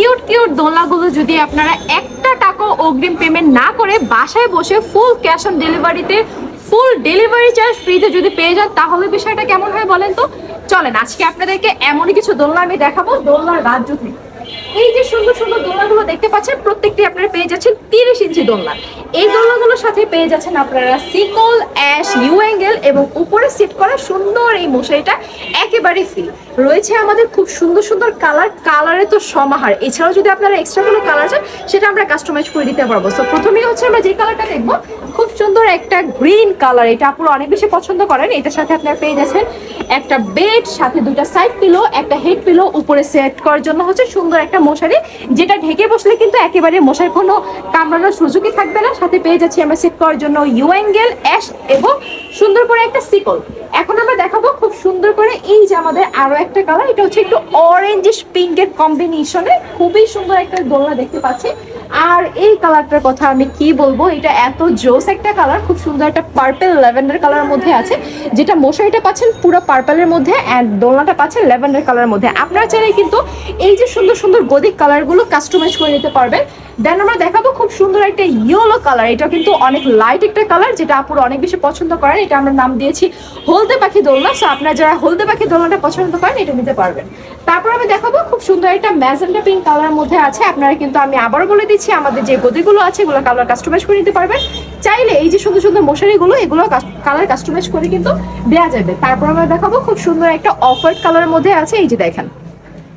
Cute cute দোলনাগুলো যদি আপনারা একটা টাকা অগ্রিম পেমেন্ট না করে বাসায় বসে ফুল ক্যাশ অন ডেলিভারিতে ফুল ডেলিভারি চার্জ ফ্রিতে যদি পেয়ে যান, তাহলে বিষয়টা কেমন হয় বলেন তো? চলেন, আজকে আপনাদেরকে এমনই কিছু দোলনা আমি দেখাবো, দোলনার রাজ্য থেকে। এই যে সুন্দর সুন্দর দোলনাগুলো দেখতে পাচ্ছেন, প্রত্যেকটি আপনারা পেয়ে যাচ্ছেন তিরিশ ইঞ্চি দোলনা। এই দোলনাগুলোর সাথে পেয়ে যাচ্ছেন আপনারা সিকল, অ্যাশ ইউ অ্যাঙ্গেল এবং উপরে সেট করা সুন্দর এই মশারিটা একেবারে ফ্রি রয়েছে আমাদের খুব সুন্দর সুন্দর কালার কালারে তো সমাহার। এছাড়াও যদি আপনারা এক্সট্রা কোনো কালার চান, সেটা আমরা কাস্টমাইজ করে দিতে পারব। সো প্রথমেই হচ্ছে আমরা যে কালারটা দেখব, খুব সুন্দর একটা গ্রিন কালার। এটা আপনারা অনেক বেশি পছন্দ করেন। এটার সাথে আপনারা পেয়ে যাচ্ছেন একটা বেড, সাথে দুটা সাইড পিলো একটা হেড পিলো উপরে সেট করার জন্য হচ্ছে সুন্দর একটা মশারি, যেটা ঢেকে বসলে কিন্তু একেবারে মশার কোনো কামড়ানোর সুযোগই থাকবে না। সাথে পেয়ে যাচ্ছি আমরা সেট করার জন্য ইউ অ্যাঙ্গেল অ্যাশ এবং সুন্দর করে একটা সিকল এখন আমরা দেখাবো খুব সুন্দর করে এই যে আমাদের আরও একটা কালার এটা হচ্ছে একটু অরেঞ্জিশ পিঙ্কের কম্বিনেশনে খুবই সুন্দর একটা দোলনা দেখতে পাচ্ছি। আর এই কালারটার কথা আমি কি বলব? এটা এত জোস একটা কালার, খুব সুন্দর একটা পার্পেল ল্যাভেন্ডার কালারের মধ্যে আছে, যেটা মশারিটা পাচ্ছেন পুরো পার্পেলের মধ্যে অ্যান্ড দোলনাটা পাচ্ছেন ল্যাভেন্ডার কালারের মধ্যে। আপনারা চাইলে কিন্তু এই যে সুন্দর সুন্দর গদিক কালারগুলো কাস্টমাইজ করে নিতে পারবেন। দেন আমরা দেখাবো খুব সুন্দর একটা ইয়েলো কালার এটা কিন্তু অনেক লাইট একটা কালার যেটা আপুর অনেক বেশি পছন্দ করেন, এটা আমরা নাম দিয়েছি হলদে পাখি দোলনা। সো আপনারা যারা হলদে পাখি দোলনাটা পছন্দ করেন, এটা নিতে পারবেন। তারপর আমি দেখাবো খুব সুন্দর একটা ম্যাজেন্টা পিঙ্ক কালারের মধ্যে আছে, আপনারা কিন্তু আমি আবারও বলে দিচ্ছি আমাদের যে গদিগুলো আছে এগুলো কালার কাস্টমাইজ করে নিতে পারবেন। চাইলে এই যে সুন্দর সুন্দর মশারিগুলো, এগুলো কালার কাস্টমাইজ করে কিন্তু দেওয়া যাবে। তারপর আমরা দেখাবো খুব সুন্দর একটা অফার কালারের মধ্যে আছে, এই যে দেখেন।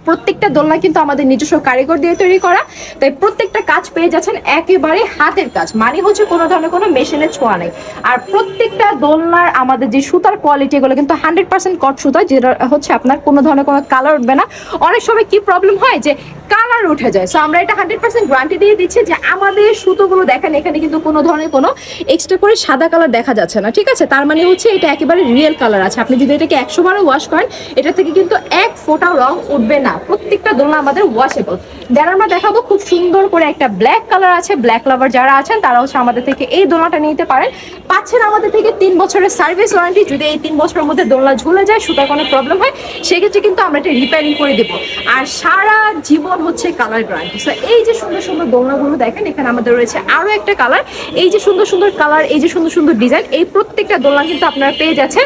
প্রত্যেকটা দোলনা কিন্তু আমাদের নিজস্ব কারিগর দিয়ে তৈরি করা। তাই প্রত্যেকটা কাজ পেয়ে যাচ্ছেন একেবারে হাতের কাজ। মানে হচ্ছে কোনো ধরনের কোনো মেশিনের ছোঁয়া নেই। আর প্রত্যেকটা দোলনার আমাদের যে সুতার কোয়ালিটি এগুলো কিন্তু হান্ড্রেড পার্সেন্ট কট সুতা, যেটা হচ্ছে আপনার কোনো ধরনের কোনো কালার উঠবে না। অনেক সময় কি প্রবলেম হয় যে কালার উঠে যায়। সো আমরা এটা হান্ড্রেড পার্সেন্ট গ্রান্টি দিয়ে দিচ্ছি যে আমাদের সুতোগুলো দেখেন, এখানে কিন্তু কোনো ধরনের কোনো এক্সট্রা করে সাদা কালার দেখা যাচ্ছে না, ঠিক আছে? তার মানে হচ্ছে এটা একেবারে রিয়েল কালার আছে। আপনি যদি এটাকে একশো বারো ওয়াশ করেন এটা থেকে কিন্তু এক ফোটা রং উঠবে না। প্রত্যেকটা দোলনা আমাদের ওয়াশেবল দেন আমরা দেখাবো খুব সুন্দর করে একটা ব্ল্যাক কালার আছে ব্ল্যাক লাভার যারা আছেন, তারা হচ্ছে আমাদের থেকে এই দোলনাটা নিতে পারেন। পাচ্ছেন আমাদের থেকে তিন বছরের সার্ভিস ওয়ারেন্টি যদি এই তিন বছরের মধ্যে দোলনা ঝুলে যায়, সুতার কোনো প্রবলেম হয়, সেক্ষেত্রে কিন্তু আমরা এটা রিপেয়ারিং করে দেবো। আর সারা জীবন হচ্ছে কালার গ্যারান্টি সো এই যে সুন্দর সুন্দর দোলনাগুলো দেখেন, এখানে আমাদের রয়েছে আরও একটা কালার এই যে সুন্দর সুন্দর কালার এই যে সুন্দর সুন্দর ডিজাইন এই প্রত্যেকটা দোলনা কিন্তু আপনারা পেয়ে যাচ্ছেন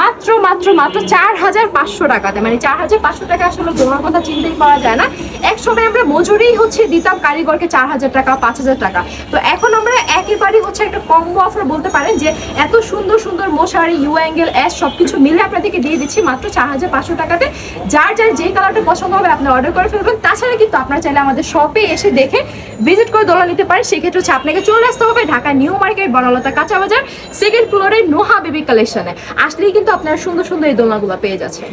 মাত্র মাত্র মাত্র চার হাজার পাঁচশো টাকাতে। মানে চার হাজার পাঁচশো টাকা আসলে দোলনার কথা চিন্তাই করা যায় না। এক সময় আমরা মজুরি হচ্ছে দিতাম কারিগরকে চার হাজার টাকা, পাঁচ হাজার টাকা। তো এখন আমরা একেবারেই হচ্ছে একটা কম্বো অফার বলতে পারেন যে এত সুন্দর সুন্দর মশারি ইউ অ্যাঙ্গেল অ্যাশ সবকিছু মিলে আপনাদেরকে দিয়ে দিচ্ছি মাত্র চার হাজার পাঁচশো টাকাতে। যার যার যে কালারটা পছন্দ হবে আপনি অর্ডার করে ফেলবেন। তাছাড়া কিন্তু আপনারা চাইলে আমাদের শপে এসে দেখে ভিজিট করে দোলা নিতে পারেন। সেক্ষেত্রে হচ্ছে আপনাকে চলে আসতে হবে ঢাকা নিউ মার্কেট, বনলতা কাঁচা বাজার সেকেন্ড ফ্লোরে নোহা বেবি কালেকশনে আসলেই কিন্তু আপনারা সুন্দর সুন্দর এই দোলনাগুলো পেয়ে যাচ্ছেন।